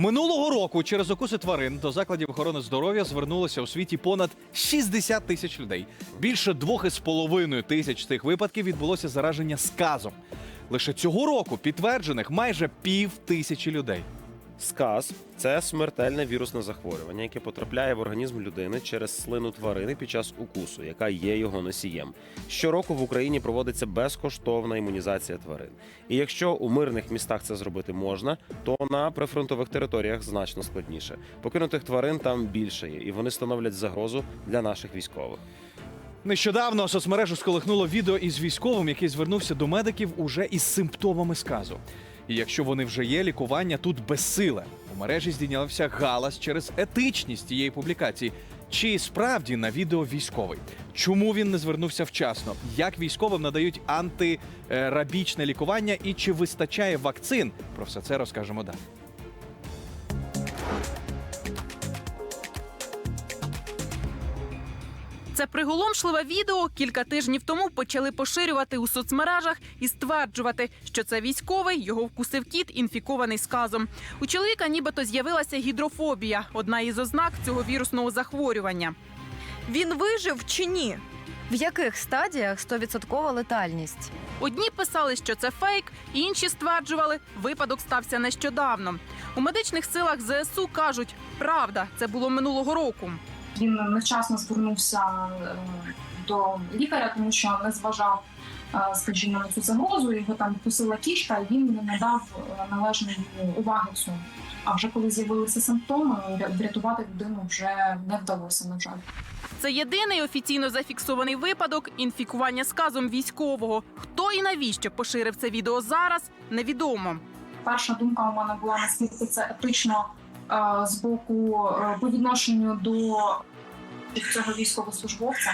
Минулого року через укуси тварин до закладів охорони здоров'я звернулося у світі понад 60 тисяч людей. Більше двох із половиною тисяч цих випадків відбулося зараження сказом. Лише цього року підтверджених майже пів тисячі людей. Сказ це смертельне вірусне захворювання, яке потрапляє в організм людини через слину тварини під час укусу, яка є його носієм. Щороку в Україні проводиться безкоштовна імунізація тварин. І якщо у мирних містах це зробити можна, то на прифронтових територіях значно складніше. Покинутих тварин там більше є, і вони становлять загрозу для наших військових. Нещодавно соцмережу сколихнуло відео із військовим, який звернувся до медиків уже із симптомами сказу. І якщо вони вже є, лікування тут безсиле. У мережі здійнявся галас через етичність цієї публікації. Чи справді на відео військовий? Чому він не звернувся вчасно? Як військовим надають антирабічне лікування і чи вистачає вакцин? Про все це розкажемо далі. Це приголомшливе відео кілька тижнів тому почали поширювати у соцмережах і стверджувати, що це військовий, його вкусив кіт, інфікований сказом. У чоловіка нібито з'явилася гідрофобія, одна із ознак цього вірусного захворювання. Він вижив чи ні? В яких стадіях 100% летальність? Одні писали, що це фейк, інші стверджували, випадок стався нещодавно. У медичних силах ЗСУ кажуть, правда, це було минулого року. Він невчасно звернувся е, до лікаря, тому що не зважав, е, скажімо, на цю загрозу. Його там вкусила кішка, і він не надав е, належної уваги цьому. А вже коли з'явилися симптоми, врятувати людину вже не вдалося, на жаль. Це єдиний офіційно зафіксований випадок інфікування сказом військового. Хто і навіщо поширив це відео зараз, невідомо. Перша думка у мене була наскільки це етично з боку е, по відношенню до цього військовослужбовця.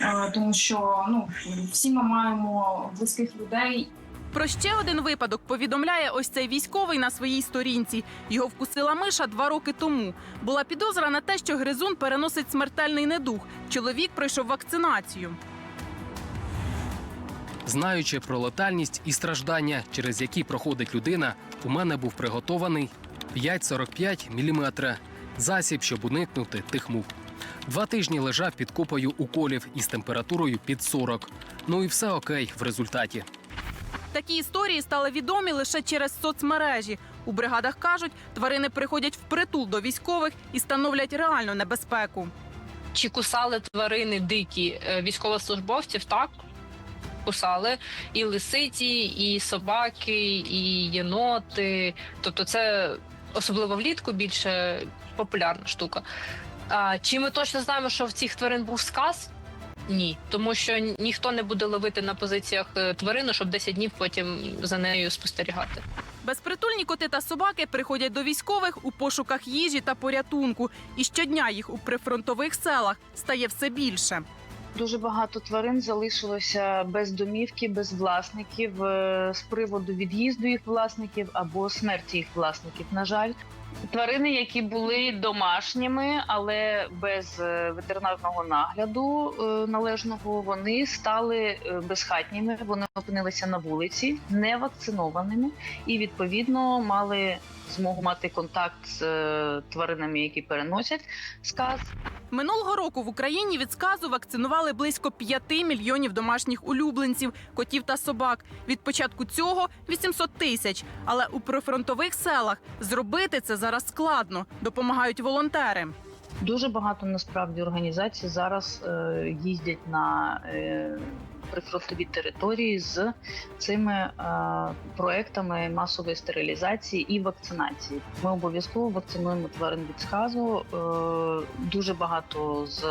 Е, Тому що ну всі ми маємо близьких людей, Про ще один випадок повідомляє ось цей військовий на своїй сторінці. Його вкусила миша два роки тому. Була підозра на те, що гризун переносить смертельний недух. Чоловік пройшов вакцинацію. Знаючи про летальність і страждання, через які проходить людина, у мене був приготований 5,45 мм засіб, щоб уникнути тих мух. Два тижні лежав під купою уколів із температурою під 40. Ну і все окей в результаті. Такі історії стали відомі лише через соцмережі. У бригадах кажуть, тварини приходять впритул до військових і становлять реальну небезпеку. Чи кусали тварини дикі е, військовослужбовців? Так. Кусали і лисиці, і собаки, і єноти. Тобто, це особливо влітку більше популярна штука. А, чи ми точно знаємо, що в цих тварин був сказ? Ні, тому що ніхто не буде ловити на позиціях е, тварину, щоб 10 днів потім за нею спостерігати. Безпритульні коти та собаки приходять до військових у пошуках їжі та порятунку. І щодня їх у прифронтових селах стає все більше. Дуже багато тварин залишилося без домівки, без власників е, з приводу від'їзду їх власників або смерті їх власників. На жаль, тварини, які були домашніми, але без е, ветеринарного нагляду е, належного, вони стали безхатніми. Вони опинилися на вулиці, не вакцинованими, і відповідно мали змогу мати контакт з тваринами, які переносять сказ. Минулого року в Україні від сказу вакцинували близько 5 мільйонів домашніх улюбленців, котів та собак. Від початку цього 800 тисяч. Але у прифронтових селах зробити це зараз складно. Допомагають волонтери. Дуже багато насправді організацій зараз е, їздять на е, прифронтові території з цими е, проектами масової стерилізації і вакцинації. Ми обов'язково вакцинуємо тварин від сказу. Е, дуже багато з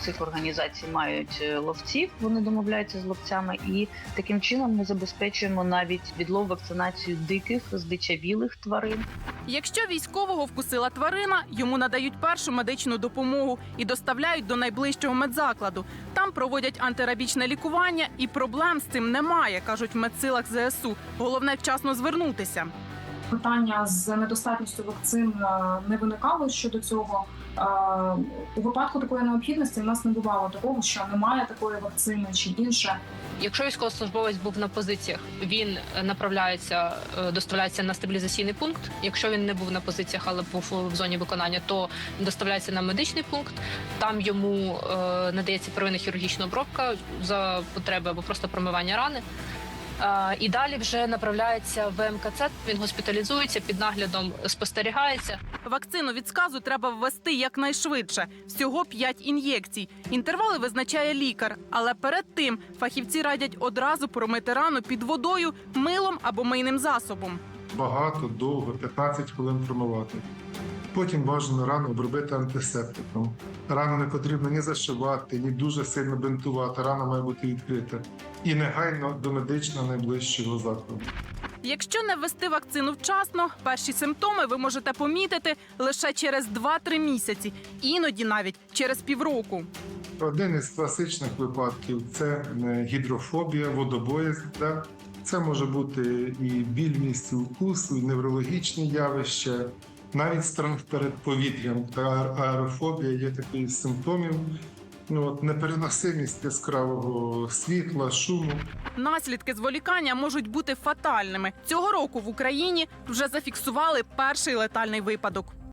цих організацій мають е, ловців. Вони домовляються з ловцями, і таким чином ми забезпечуємо навіть відлов вакцинацію диких здичавілих тварин. Якщо військового вкусила тварина, йому надають першу медичну допомогу і доставляють до найближчого медзакладу. Там проводять антирабічне лікування, і проблем з цим немає, кажуть в медсилах ЗСУ. Головне вчасно звернутися. Питання з недостатністю вакцин е, не виникало щодо цього. Е, У випадку такої необхідності в нас не бувало такого, що немає такої вакцини чи інше. Якщо військовослужбовець був на позиціях, він направляється, е, доставляється на стабілізаційний пункт. Якщо він не був на позиціях, але був в зоні виконання, то доставляється на медичний пункт. Там йому надається первинна хірургічна обробка за потреби або просто промивання рани. І далі вже направляється в МКЦ. Він госпіталізується під наглядом, спостерігається. Вакцину від сказу треба ввести якнайшвидше. Всього 5 ін'єкцій. Інтервали визначає лікар. Але перед тим фахівці радять одразу промити рану під водою, милом або мийним засобом. багато, довго, 15 хвилин промивати. Потім бажано рану обробити антисептиком. Рану не потрібно ні зашивати, ні дуже сильно бинтувати. Рана має бути відкрита. І негайно до медичного найближчого закладу. Якщо не ввести вакцину вчасно, перші симптоми ви можете помітити лише через 2-3 місяці, іноді навіть через півроку. Один із класичних випадків це е, гідрофобія, водобоязнь. Да? Це може бути і біль місці укусу, і неврологічні явища, навіть страх перед повітрям та аерофобія є такий з симптомів. Ну, от, непереносимість яскравого світла, шуму. Наслідки зволікання можуть бути фатальними. Цього року в Україні вже зафіксували перший летальний випадок.